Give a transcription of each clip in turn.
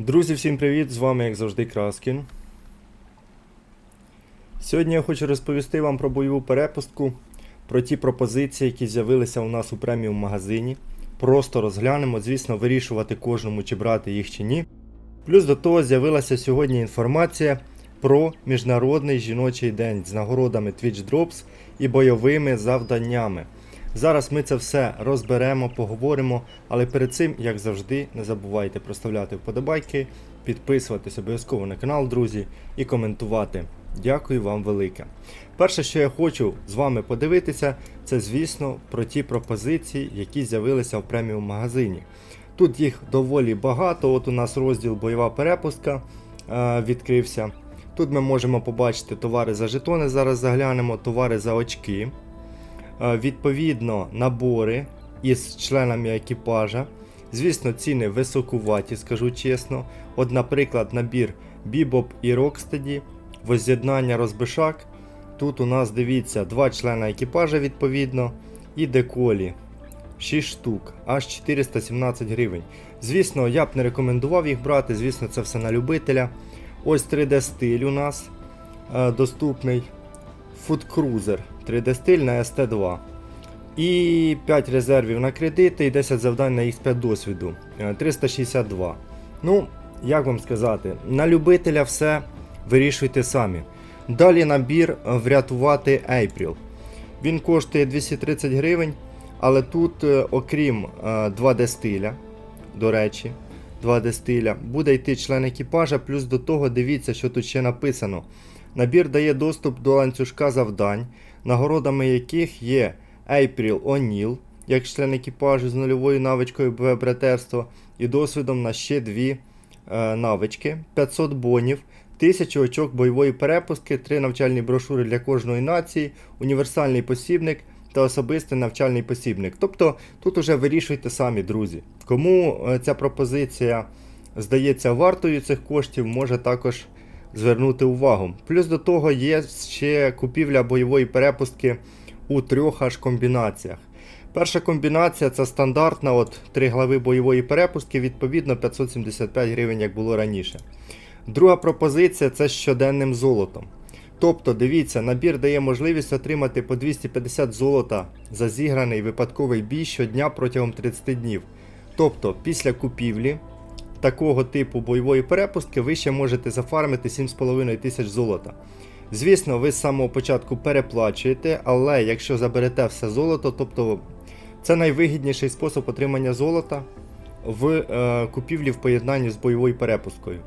Друзі, всім привіт! З вами, як завжди, Краскін. Сьогодні я хочу розповісти вам про бойову перепустку, про ті пропозиції, які з'явилися у нас у преміум магазині. Просто розглянемо, звісно, вирішувати кожному, чи брати їх чи ні. Плюс до того з'явилася сьогодні інформація про Міжнародний жіночий день з нагородами Twitch Drops і бойовими завданнями. Зараз ми це все розберемо, поговоримо, але перед цим, як завжди, не забувайте проставляти вподобайки, підписуватись обов'язково на канал, друзі, і коментувати. Дякую вам велике. Перше, що я хочу з вами подивитися, це, звісно, про ті пропозиції, які з'явилися в преміум магазині. Тут їх доволі багато. От у нас розділ бойова перепустка е, відкрився. Тут ми можемо побачити товари за жетони, зараз заглянемо, товари за очки. Е, відповідно, набори із членами екіпажа. Звісно, ціни високуваті, скажу чесно. От, наприклад, набір Бібоп і Рокстеді, воз'єднання розбишак. Тут у нас дивіться два члена екіпажа відповідно і деколі. 6 штук, аж 417 гривень. Звісно, я б не рекомендував їх брати, звісно, це все на любителя. Ось 3D стиль у нас е, доступний фудкрузер. 3D-стиль на СТ2. І 5 резервів на кредити і 10 завдань на X5 досвіду е, 362. Ну, як вам сказати, на любителя все вирішуйте самі. Далі набір е, врятувати April. Він коштує 230 гривень. Але тут, е, окрім 2D стиля, до речі, 2D стиля, буде йти член екіпажа, плюс до того дивіться, що тут ще написано. Набір дає доступ до ланцюжка завдань, нагородами яких є April O'Neil, як член екіпажу з нульовою навичкою БВ братерство і досвідом на ще дві е, навички, 500 бонів, 1000 очок бойової перепустки, 3 навчальні брошури для кожної нації, універсальний посібник та особистий навчальний посібник. Тобто тут уже вирішуйте самі, друзі. Кому е, ця пропозиція здається вартою цих коштів, може також звернути увагу. Плюс до того є ще купівля бойової перепустки у трьох аж комбінаціях. Перша комбінація це стандартна, от три глави бойової перепустки, відповідно 575 гривень, як було раніше. Друга пропозиція це щоденним золотом. Тобто, дивіться, набір дає можливість отримати по 250 золота за зіграний випадковий бій щодня протягом 30 днів. Тобто, після купівлі такого типу бойової перепустки ви ще можете зафармити 7,5 тисяч золота. Звісно, ви з самого початку переплачуєте, але якщо заберете все золото, тобто це найвигідніший спосіб отримання золота в е, купівлі в поєднанні з бойовою перепусткою.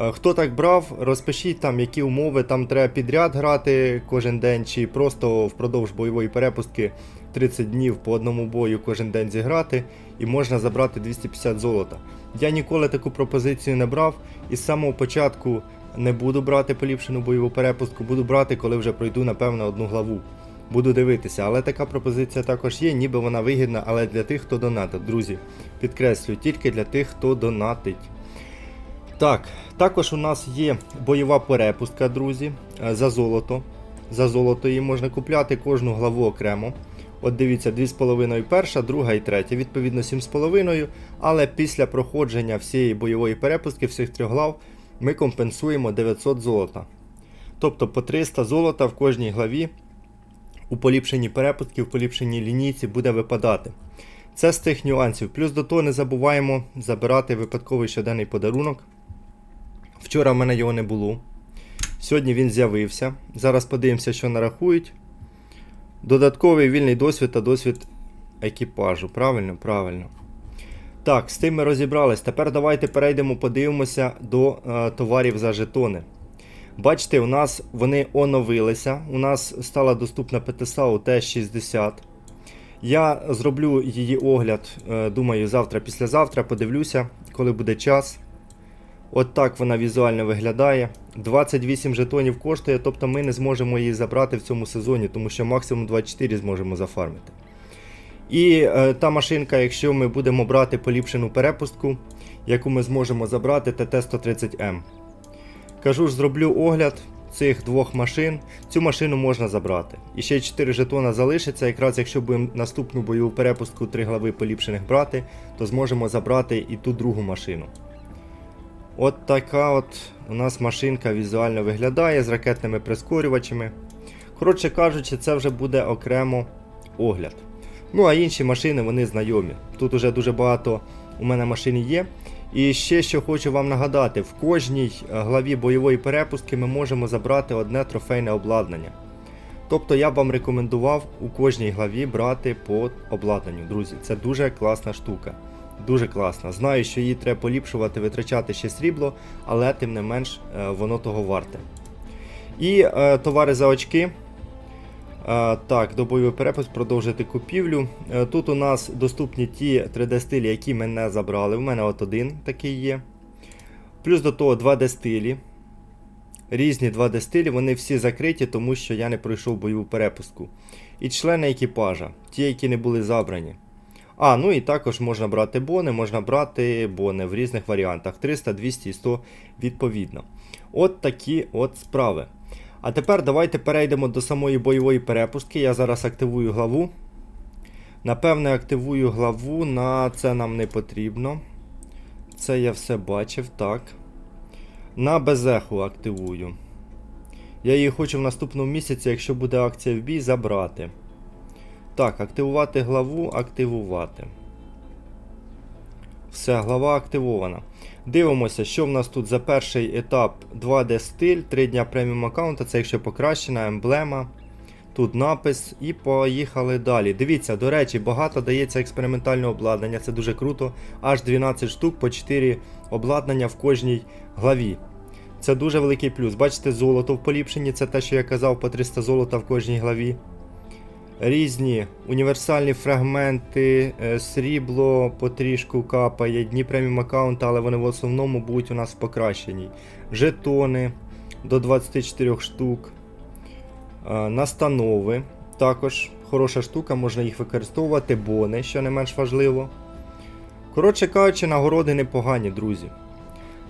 Е, Хто так брав, розпишіть там, які умови, там треба підряд грати кожен день, чи просто впродовж бойової перепустки 30 днів по одному бою кожен день зіграти, і можна забрати 250 золота. Я ніколи таку пропозицію не брав, і з самого початку не буду брати поліпшену бойову перепустку, буду брати, коли вже пройду, напевно, одну главу. Буду дивитися, але така пропозиція також є, ніби вона вигідна, але для тих, хто донатить. Друзі, підкреслюю, тільки для тих, хто донатить. Так, також у нас є бойова перепустка, друзі, е, за золото. За золото її можна купляти кожну главу окремо. От дивіться, 2,5 перша, друга і третя, відповідно 7,5. Але після проходження всієї бойової перепустки, всіх трьох глав, ми компенсуємо 900 золота. Тобто по 300 золота в кожній главі у поліпшеній перепустці, в поліпшеній лінійці буде випадати. Це з тих нюансів. Плюс до того не забуваємо забирати випадковий щоденний подарунок. Вчора в мене його не було. Сьогодні він з'явився. Зараз подивимося, що нарахують. Додатковий вільний досвід та досвід екіпажу. Правильно? Правильно. Так, з тим ми розібрались. Тепер давайте перейдемо, подивимося до е, товарів за жетони. Бачите, у нас вони оновилися. У нас стала доступна ПТСАУ Т-60. Я зроблю її огляд, е, думаю, завтра, післязавтра, подивлюся, коли буде час. От так вона візуально виглядає. 28 жетонів коштує, тобто ми не зможемо її забрати в цьому сезоні, тому що максимум 24 зможемо зафармити. І е, та машинка, якщо ми будемо брати поліпшену перепустку, яку ми зможемо забрати, ТТ-130М. Кажу ж, зроблю огляд цих двох машин. Цю машину можна забрати. І ще 4 жетона залишиться. Якраз якщо будемо наступну бойову перепустку 3 глави поліпшених брати, то зможемо забрати і ту другу машину. От така от у нас машинка візуально виглядає з ракетними прискорювачами. Коротше кажучи, це вже буде окремо огляд. Ну, а інші машини вони знайомі. Тут уже дуже багато у мене машин є. І ще що хочу вам нагадати: в кожній е, главі бойової перепустки ми можемо забрати одне трофейне обладнання. Тобто я б вам рекомендував у кожній главі брати по обладнанню, друзі. Це дуже класна штука. Дуже класна. Знаю, що її треба поліпшувати, витрачати ще срібло, але тим не менш е, воно того варте. І е, товари за очки. Е, так, до бойовий перепис продовжити купівлю. Е, тут у нас доступні ті 3D стилі, які ми не забрали. У мене от один такий є. Плюс до того 2D стилі. Різні 2D стилі, вони всі закриті, тому що я не пройшов бойову перепустку. І члени екіпажа, ті, які не були забрані. А, ну і також можна брати бони, можна брати бони в різних варіантах 300, 200 і 100 відповідно. От такі от справи. А тепер давайте перейдемо до самої бойової перепустки. Я зараз активую главу. Напевне, активую главу, на це нам не потрібно. Це я все бачив, так. На безеху активую. Я її хочу в наступному місяці, якщо буде акція в бій, забрати. Так, активувати главу, активувати. Все, глава активована. Дивимося, що в нас тут за перший етап 2D стиль, 3 дня преміум аккаунта, це якщо покращена емблема. Тут напис і поїхали далі. Дивіться, до речі, багато дається експериментального обладнання, це дуже круто. Аж 12 штук по 4 обладнання в кожній главі. Це дуже великий плюс. Бачите, золото в поліпшенні, це те, що я казав, по 300 золота в кожній главі. Різні універсальні фрагменти, е, срібло потрішку капає, дні преміум аккаунта, але вони в основному будуть у нас в покращеній. Жетони до 24 штук. Е, Настанови. Також хороша штука, можна їх використовувати, бони, що не менш важливо. Коротше кажучи, нагороди непогані, друзі.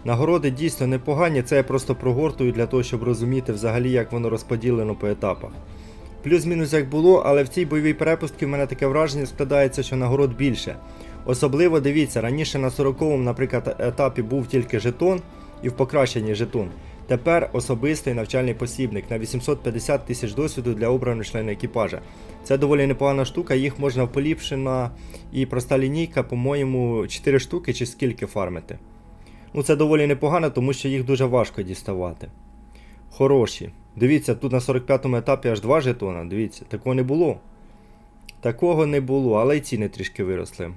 Нагороди дійсно непогані, це я просто прогортую для того, щоб розуміти взагалі, як воно розподілено по етапах. Плюс-мінус як було, але в цій бойовій перепустці в мене таке враження складається, що нагород більше. Особливо дивіться, раніше на 40-му, наприклад, етапі був тільки жетон і в покращенні жетон. Тепер особистий навчальний посібник на 850 тисяч досвіду для обраного члена екіпажа. Це доволі непогана штука, їх можна поліпшена і проста лінійка, по-моєму, 4 штуки чи скільки фармити. Ну це доволі непогано, тому що їх дуже важко діставати. Хороші. Дивіться, тут на 45-му етапі аж 2 жетона. Дивіться, такого не було. Такого не було, але й ціни трішки виросли.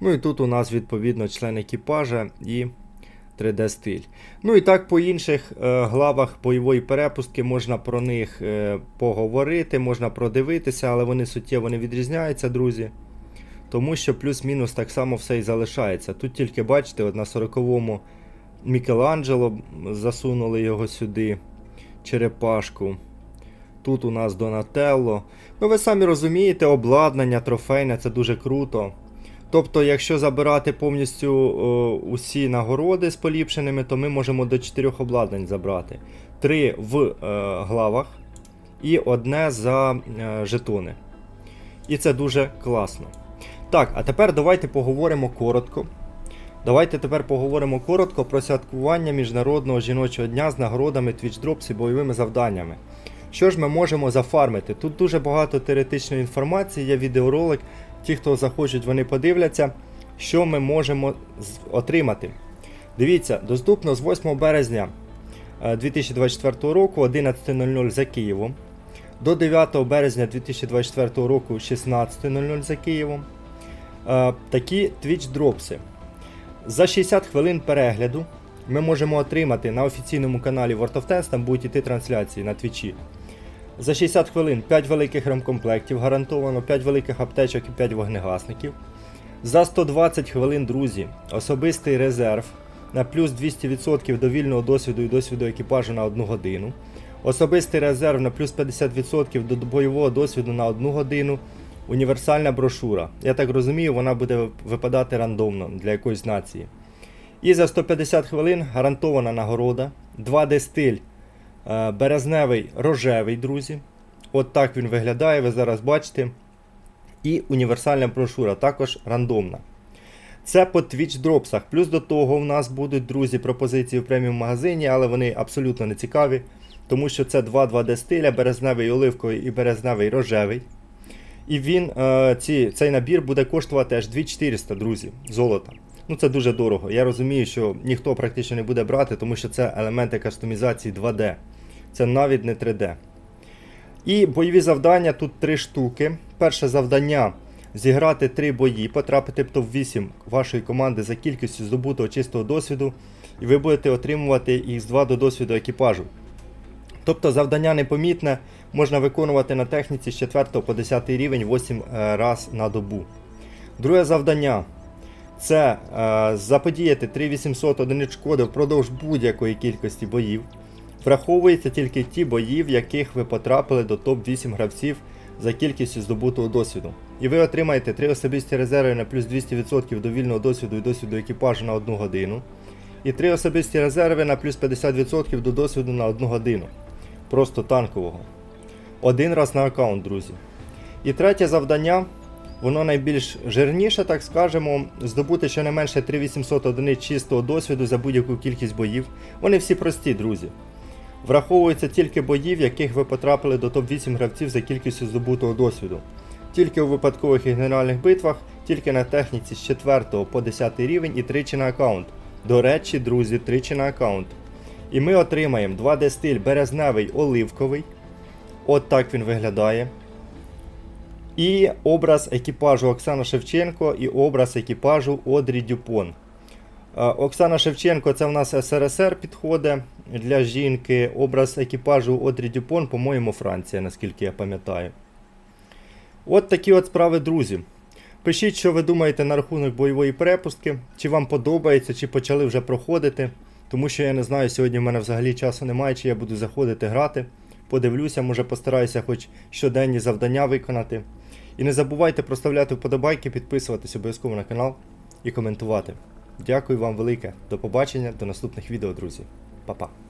Ну і тут у нас, відповідно, член екіпажа і 3D стиль. Ну і так по інших е, главах бойової перепустки можна про них е, поговорити, можна продивитися, але вони суттєво не відрізняються, друзі. Тому що плюс-мінус так само все і залишається. Тут тільки бачите, от на 40-му Мікеланджело засунули його сюди, черепашку. Тут у нас Донателло. Ну, ви самі розумієте, обладнання трофейне це дуже круто. Тобто, якщо забирати повністю о, усі нагороди з поліпшеними, то ми можемо до 4 обладнань забрати. 3 в е, главах і одне за е, жетони. І це дуже класно. Так, а тепер давайте поговоримо коротко. Давайте тепер поговоримо коротко про святкування Міжнародного жіночого дня з нагородами Drops і бойовими завданнями. Що ж ми можемо зафармити? Тут дуже багато теоретичної інформації, є відеоролик. Ті, хто захочуть, вони подивляться, що ми можемо отримати. Дивіться, доступно з 8 березня е, 2024 року 11.00 за Києвом. До 9 березня 2024 року 16.00 за Києвом. Е, Такі Twitch дропси. За 60 хвилин перегляду ми можемо отримати на офіційному каналі World of Tanks, там будуть іти трансляції на твічі. За 60 хвилин 5 великих ремкомплектів, гарантовано 5 великих аптечок і 5 вогнегасників. За 120 хвилин, друзі, особистий резерв на плюс 200% до вільного досвіду і досвіду екіпажу на 1 годину. Особистий резерв на плюс 50% до бойового досвіду на 1 годину. Універсальна брошура. Я так розумію, вона буде випадати рандомно для якоїсь нації. І за 150 хвилин гарантована нагорода. 2D стиль е, березневий рожевий, друзі. От так він виглядає, ви зараз бачите. І універсальна брошура, також рандомна. Це по Twitch дропсах. Плюс до того в нас будуть, друзі, пропозиції в преміум магазині, але вони абсолютно не цікаві, тому що це два 2D стиля, березневий оливковий і березневий рожевий. І він, е, ці, цей набір буде коштувати аж 2400, друзі, золота. Ну це дуже дорого. Я розумію, що ніхто практично не буде брати, тому що це елементи кастомізації 2D. Це навіть не 3D. І бойові завдання тут три штуки. Перше завдання зіграти три бої, потрапити в топ-8 вашої команди за кількістю здобутого чистого досвіду, і ви будете отримувати Х2 до досвіду екіпажу. Тобто завдання непомітне, можна виконувати на техніці з 4 по 10 рівень 8 е, раз на добу. Друге завдання це е, заподіяти 3800 одиниць шкоди впродовж будь-якої кількості боїв. Враховуються тільки ті бої, в яких ви потрапили до топ-8 гравців за кількістю здобутого досвіду. І ви отримаєте 3 особисті резерви на плюс 200% до вільного досвіду і досвіду екіпажу на 1 годину. І 3 особисті резерви на плюс 50% до досвіду на 1 годину. Просто танкового. Один раз на аккаунт, друзі. І третє завдання, воно найбільш жирніше, так скажемо, здобути щонайменше 3800 одиниць чистого досвіду за будь-яку кількість боїв. Вони всі прості, друзі. Враховуються тільки бої, в яких ви потрапили до топ-8 гравців за кількістю здобутого досвіду. Тільки у випадкових і генеральних битвах, тільки на техніці з 4 по 10 рівень і тричі на аккаунт. До речі, друзі, тричі на аккаунт. І ми отримаємо 2D стиль березневий оливковий. От так він виглядає. І образ екіпажу Оксана Шевченко і образ екіпажу Одрі Дюпон. Е, Оксана Шевченко це в нас СРСР підходить для жінки. Образ екіпажу Одрі Дюпон, по-моєму, Франція, наскільки я пам'ятаю. От такі от справи, друзі. Пишіть, що ви думаєте на рахунок бойової перепустки, чи вам подобається, чи почали вже проходити. Тому що я не знаю, сьогодні в мене взагалі часу немає, чи я буду заходити грати. Подивлюся, може постараюся хоч щоденні завдання виконати. І не забувайте проставляти вподобайки, підписуватись обов'язково на канал і коментувати. Дякую вам велике. До побачення, до наступних відео, друзі. Па-па.